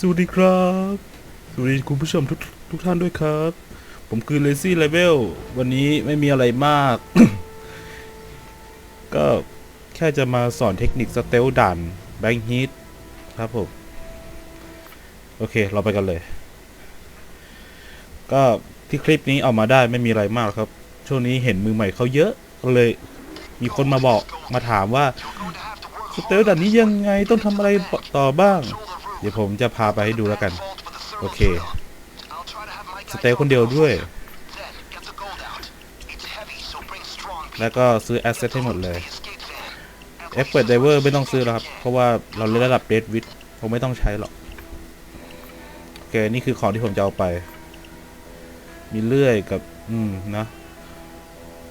สวัสดีครับ สวัสดีคุณผู้ชมทุกทุกท่านด้วยครับ ผมคือเลซี่เลเวลวันนี้ไม่มีอะไรมาก ก็แค่จะมาสอนเทคนิคสเตลดันแบงค์ฮีทครับผม โอเค เราไปกันเลย ก็ที่คลิปนี้เอามาได้ไม่มีอะไรมากครับ ช่วงนี้เห็นมือใหม่เขาเยอะก็เลย มีคนมาบอกมาถามว่าสเตลดันนี้ยังไงต้องทำอะไรต่อบ้าง ดี๋ยวผมจะพาไปให้ดูแล้วกัน โอเค สเตลคนเดียวด้วย แล้วก็ซื้อแอสเซทให้หมดเลยเอฟเปิดไดเวอร์ไม่ต้องซื้อแล้วครับ เพราะว่าเราเล่นระดับเดดวิดผมไม่ต้องใช้หรอก โอเค นี่คือของที่ผมจะเอาไป มีเลื่อยกับ อืม นะ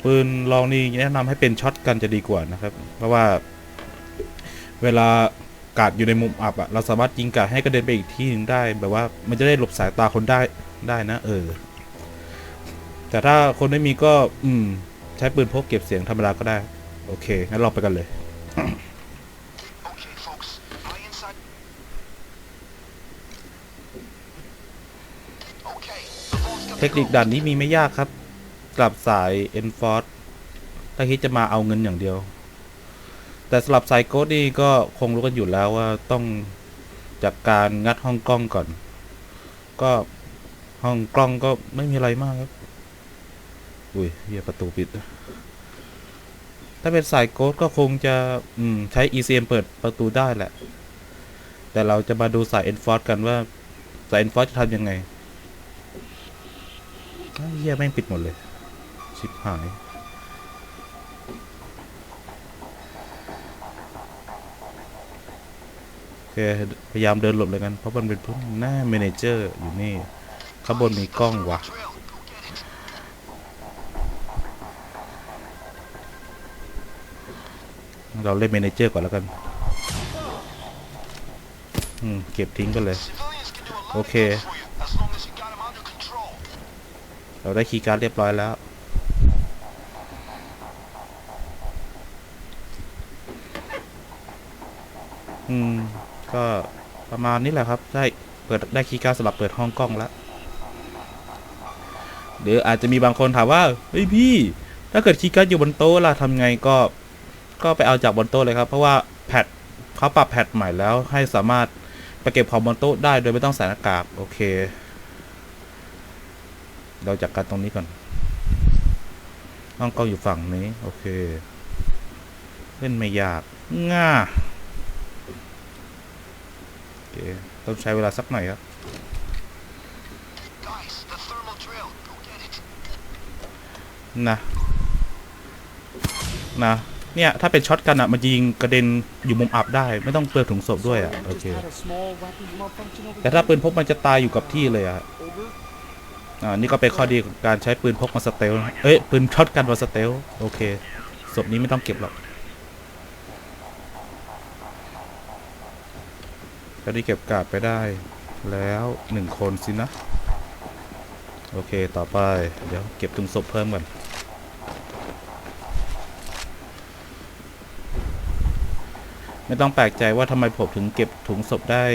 ปืนลองนี่แนะนำให้เป็นช็อตกันจะดีกว่านะครับ เพราะว่า เวลา กาดอยู่ในมุมอับอะเราสามารถยิงกาดให้กระเด็นไปอีกที่หนึงได้ แบบว่ามันจะได้หลบสายตาคนได้ได้นะ เออ แต่ถ้าคนไม่มีก็ อืม ใช้ปืนพกเก็บเสียงธรรมดาก็ได้ โอเคงั้นเราไปกันเลยเทคนิคด่านนี้มีไม่ยากครับ กลับสาย e n f o r c e ถ้าคิดจะมาเอาเงินอย่างเดียว แต่สำหรับสายโกดนี่ก็คงรู้กันอยู่แล้วว่าต้องจากการงัดห้องกล้องก่อน ก็ห้องกล้องก็ไม่มีอะไรมากครับ อุ้ยเฮียประตูปิด ถ้าเป็นสายโกดก็คงจะอืมใช้ ECM เปิดประตูได้แหละ แต่เราจะมาดูสาย Enforce กันว่าสาย Enforce จะทำยังไงเฮียแม่งปิดหมดเลย ชิบหาย โอเคพยายามเดินหลบเลยกันเพราะมันเป็นพวกหน้าเมเนเจอร์อยู่นี่ข้างบนมีกล้องวะเราเล่นเมเนเจอร์ก่อนแล้วกันอืมเก็บทิ้งกันเลย โอเค เราได้คีย์การ์ดเรียบร้อยแล้ว อืม ก็ประ มานี้แหละครับ ได้เปิดได้คีย์การ์ดสำหรับเปิดห้องกล้องแล้วหรืออาจจะมีบางคนถามว่าเฮ้ยพี่ ถ้าเกิดคีย์การ์ดอยู่บนโต๊ะล่ะทำไงก็ ก็ไปเอาจากบนโต๊ะเลยครับ เพราะว่าแพทเขาปรับแพทใหม่แล้วให้สามารถไปเก็บของบนโต๊ะได้โดยไม่ต้องใส่หน้ากากโอเค เราจัดการตรงนี้ก่อนห้องกล้องอยู่ฝั่งนี้ โอเคเล่นไม่ยากง่า เคต้องใช้เวลาสักหน่อยครับนะนะเนี่ย ถ้าเป็นช็อตกันอะมันยิงกระเด็นอยู่มุมอับได้ ไม่ต้องเปลือกถุงศพด้วยอะโอเค แต่ถ้าปืนพกมันจะตายอยู่กับที่เลยอะอ่านี่ก็เป็นข้อดีของการใช้ปืนพกมาสเตล เอ้ยปืนช็อตกันมาสเตล โอเคศพนี้ไม่ต้องเก็บหรอก ตอนนี้เก็บกาดไปได้แล้วหนึ่งคนสินะ โอเคต่อไป เดี๋ยวเก็บถุงศพเพิ่มก่อนไม่ต้องแปลกใจว่าทำไมผมถึงเก็บถุงศพได้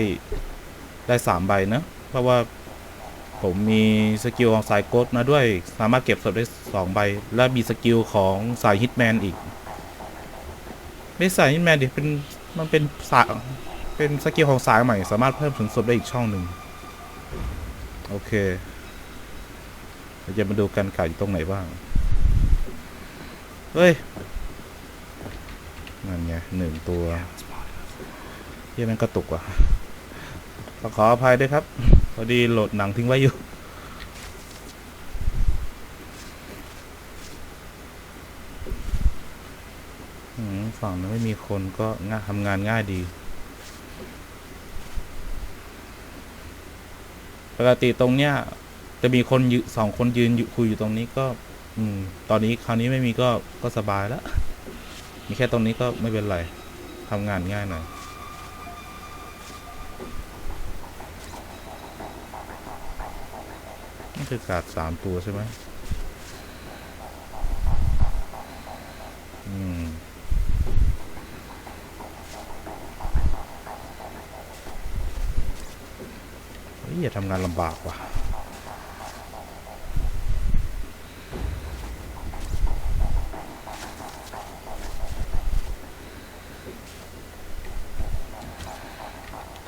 ได้สามใบนะเพราะว่าผมมีสกิลของสายโกดมาด้วยสามารถเก็บศพได้สองใบ และมีสกิลของสายฮิตแมนอีก ไม่สายฮิตแมนดิเป็นมันเป็นสาย เป็นสกิลของสายใหม่ สามารถเพิ่มถุงศพได้อีกช่องหนึ่งโอเคเราจะมาดูกันไก่อยู่ตรงไหนบ้าง เฮ้ย นั่นไงหนึ่งตัวเฮียมันกระตุกว่ะขอขออภัยด้วยครับ พอดีโหลดหนังทิ้งไว้อยู่ฝั่งนั้นไม่มีคนก็ง่ายทำงานง่ายดี กติตรงเนี้ยจะมีคนยืสองคนยืนอยู่คุยอยู่ตรงนี้ก็ อืม ตอนนี้คราวนี้ไม่มีก็ก็สบายแล้ว มีแค่ตรงนี้ก็ไม่เป็นไรทำงานง่ายหน่อยนี่คือกาดสามตัวใช่ไหมอืม ฮ้ย อย่าทำงานลำบากว่ะ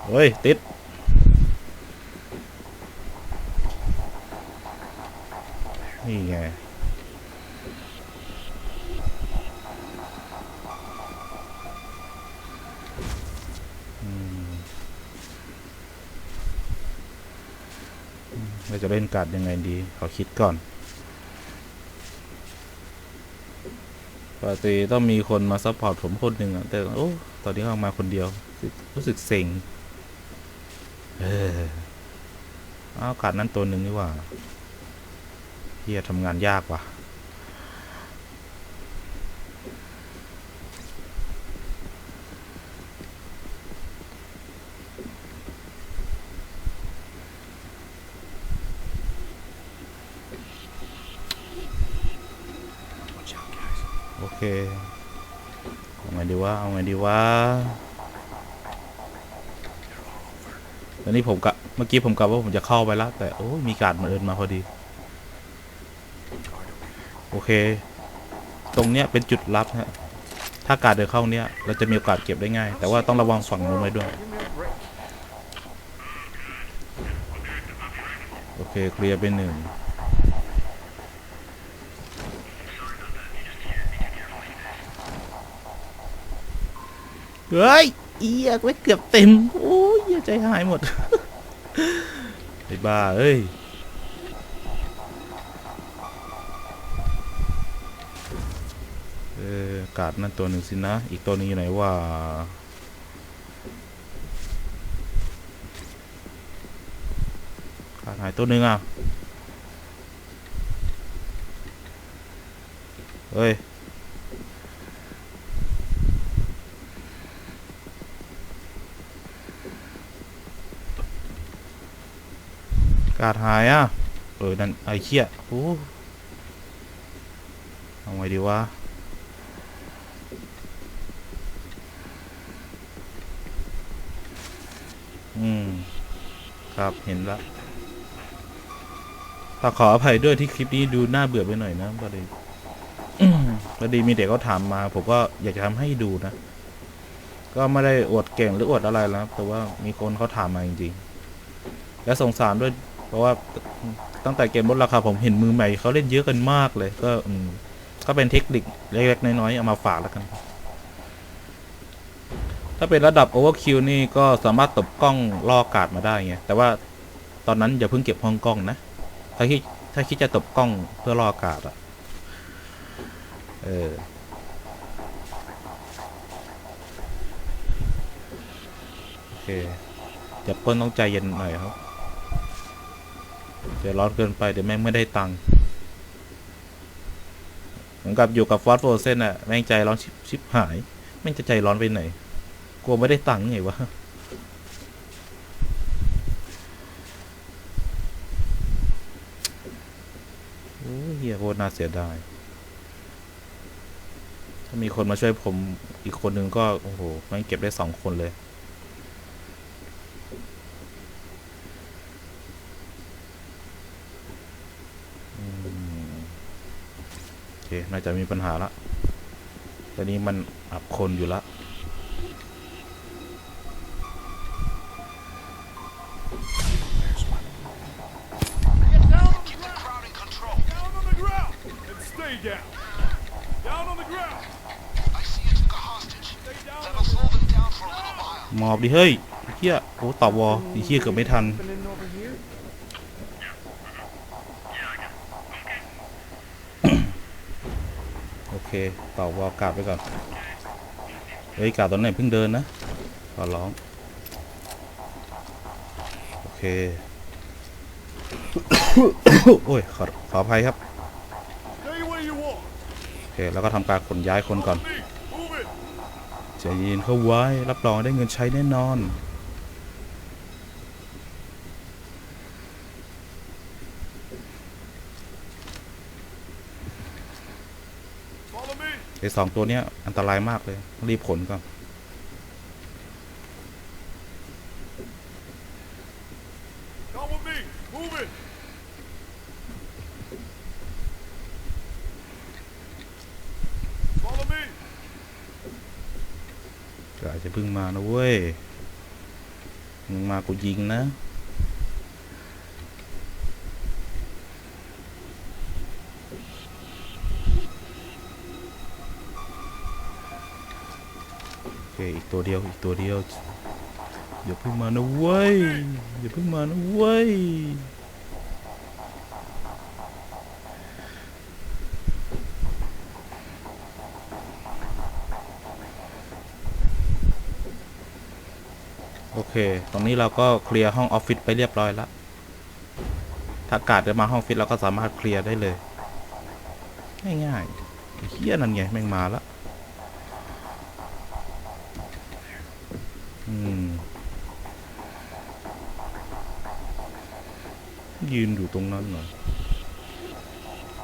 เฮ้ย ติด นี่ไง อืมอืม เราจะเล่นการ์ดยังไงดี ขอคิดก่อนปกติต้องมีคนมาซัพพอร์ตผมคนหนึ่งอะแต่โอ้ตอนนี้เขามาคนเดียว รู้สึกเซ็งเออเอาการ์ดนั้นตัวหนึ่งนี่ว่าเฮียทำงานยากว่ะ เคเอาไงดีวะเอาไงดีวะตอนนี้ผมกะเมื่อกี้ผมกะว่าผมจะเข้าไปแล้วแต่โอ้ยมีการดมาเอินมาพอดี โอเค ตรงเนี้ยเป็นจุดลับฮะถ้าการดเดินเข้าเนี้ยเราจะมีโอกาสเก็บได้ง่าย แต่ว่าต้องระวังฝั่งนู้นไว้ด้วย โอเคเคลียร์ไปหนึ่ง เฮ้ยเอียไว้เกือบเต็ม โอ้ยใจหายหมดไอ้บ้าเอ้ยเออกาดนั่นตัวหนึ่งสินะ อีกตัวนึงอยู่ไหนว่าขาดหายตัวหนึ่งอะ เฮ้ย กาดหายอะ เออ นั่น ไอ้เขี้ยโอ้เอาไงดีวะ อืม ครับเห็นละฝาขออภัยด้วยที่คลิปนี้ดูน่าเบื่อไปหน่อยนะพอดีพอดีมีเด็กเขาถามมา ผมก็อยากจะทำให้ดูนะ ก็ไม่ได้อวดเก่งหรืออวดอะไรแล้วแต่ว่ามีคนเขาถามมาจริงๆ และสงสารด้วย เพราะว่าตั้งแต่เกมลดราคาผมเห็นมือใหม่เขาเล่นเยอะกันมากเลย ก็อืมก็เป็นเทคนิคเล็กๆน้อยๆเอามาฝากแล้วกัน ถ้าเป็นระดับโอเวอร์คิวนี่ก็สามารถตบกล้องล่อกาศมาได้ไงแต่ว่าตอนนั้นอย่าเพิ่งเก็บห้องกล้องนะถ้าคิดถ้าคิดจะตบกล้องเพื่อล่อกาศอะเออโอเคจับก้นต้องใจเย็นหน่อยครับ เดี๋ยวร้อนเกินไปเดี๋ยวแม่งไม่ได้ตังค์เหมือนกับอยู่กับฟอสโฟเซนอะแม่งใจร้อนชิบชิบหาย แม่งจะใจร้อนไปไหน กลัวไม่ได้ตังค์ไงวะโอ้เฮียโคตรน่าเสียดาย ถ้ามีคนมาช่วยผมอีกคนนึงก็ โอ้โห แม่งเก็บได้สองคนเลย อืมโอเค น่าจะมีปัญหาละตอนนี้มันอับคนอยู่ละ Keep the crowd in control. Down on the ground and stay down. Down on the ground. I see you took a hostage. Stay down on That'll the slow them down for a little while. หมอบดิเฮ้ยไอ้เฮียโอ้ตอบวอไอ้เฮียเกือบไม่ทัน Happening over here? โอ เคตอบวอกราบไปก่อนเฮ้ยกราบตอนไหนเพิ่งเดินนะขอร้อง โอเค โอ้ย ขอขออภัยครับ Stay where you are. โอเค แล้วก็ทำการขนย้ายคนก่อน Me. Move it. ใจเย็นเข้าไว้ รับรองได้เงินใช้แน่นอน ไอ้สองตัวเนี้ย อันตรายมากเลยต้องรีบขนก่อน Go Move it. Follow me. ก็อาจจะเพิ่งมานะเว้ย มึงมากูยิงนะ อเคอีกตัวเดียวอีกตัวเดียวอย่าเพิ่งมานะเว้ยอย่าเพิ่งมานะเว้ยโอเค ตรงนี้เราก็เคลียร์ห้องออฟฟิศไปเรียบร้อยแล้ว ถ้ากาดจะมาห้องออฟฟิศเราก็สามารถเคลียร์ได้เลย ง่ายๆเฮี้ยนั่นไงแม่งมาล้ว ยืนอยู่ตรงนั้นเหรอ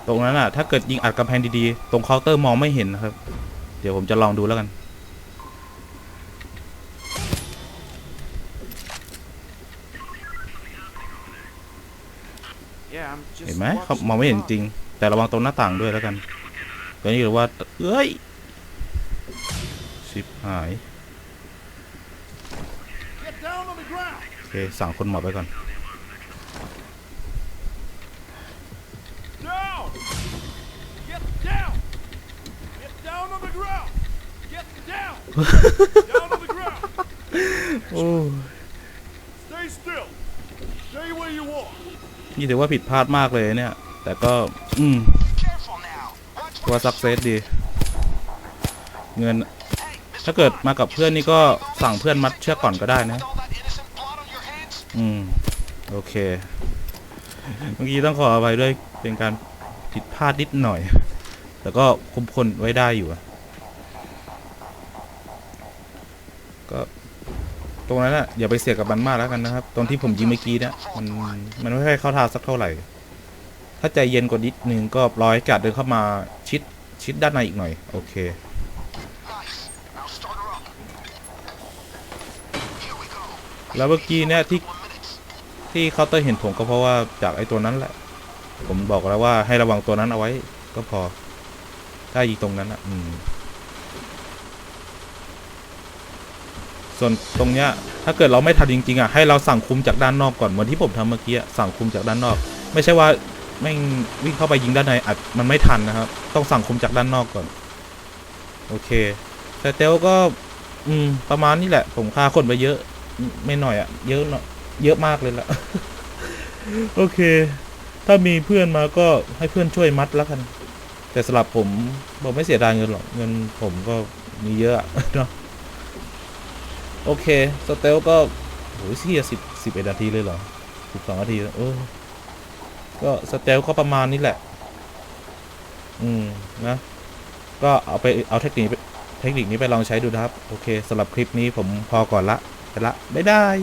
ตรงนั้นอะถ้าเกิดยิงอัดกำแพงดีๆ ตรงเคาน์เตอร์มองไม่เห็นนะครับ เดี๋ยวผมจะลองดูแล้วกัน เห็นไหมเขามองไม่เห็นจริง แต่ระวังตรงหน้าต่างด้วยแล้วกันตอนนี้หรือว่า เอ้ยชิบหาย โอเค สั่งคนหมอบไปก่อน down. Get down on the ground. Get down. down on the ground. โอ้ Stay still. Stay where you are. นี่ถือว่าผิดพลาดมากเลยเนี่ย แต่ก็ อืม Careful now. Watch ว่า where สักเซสดี เงิน ถ้าเกิดมากับเพื่อนนี่ก็สั่งเพื่อนมัดเชือกก่อนก็ได้นะ all that innocent blood on your hands. อืม โอเค เมื่อกี้ต้องขออภัยด้วยเป็นการผิดพลาดนิดหน่อย แต่ก็คุมคนไว้ได้อยู่ก็ตรงนั้นอะอย่าไปเสียกับมันมากแล้วกันนะครับ ตรงที่ผมยิงเมื่อกี้นี่ยมันมันไม่ค่อยเข้าทางสักเท่าไหร่ ถ้าใจเย็นกว่านิดนึงก็รอให้กาดเดินเข้ามาชิดชิดด้านในอีกหน่อย โอเคแล้วเมื่อกี้เนี่ยที่ที่เคาน์เตอร์เห็นผมก็เพราะว่าจากไอ้ตัวนั้นแหละ ผมบอกแล้วว่าให้ระวังตัวนั้นเอาไว้ก็พอ ถ้ายิงตรงนั้นอะอืมส่วนตรงเนี้ยถ้าเกิดเราไม่ทันจริงๆอะให้เราสั่งคุมจากด้านนอกก่อนเหมือนที่ผมทำเมื่อกี้สั่งคุมจากด้านนอก ไม่ใช่ว่าแม่วิ่งเข้าไปยิงด้านในอัดมันไม่ทันนะครับ ต้องสั่งคุมจากด้านนอกก่อน โอเค แต่เตลก็ อืม ประมาณนี้แหละ ผมฆ่าคนไปเยอะ ไม่หน่อยอะ เยอะหน่อยเยอะมากเลยละโอเค ถ้ามีเพื่อนมาก็ให้เพื่อนช่วยมัดแล้วกัน แต่สำหรับผมผมไม่เสียดายเงินหรอกเงินผมก็มีเยอะเนาะโอเคสเตลก็โหเสียสิบสิบเอ็ดนาทีเลยเหรอสิบสองนาทีแล้วเออก็สเตลก็ประมาณนี้แหละ อืมนะ ก็เอาไปเอาเทคนิคเทคนิคนี้ไปลองใช้ดูนะครับ โอเคสำหรับคลิปนี้ผมพอก่อนละไปละบ๊ายบาย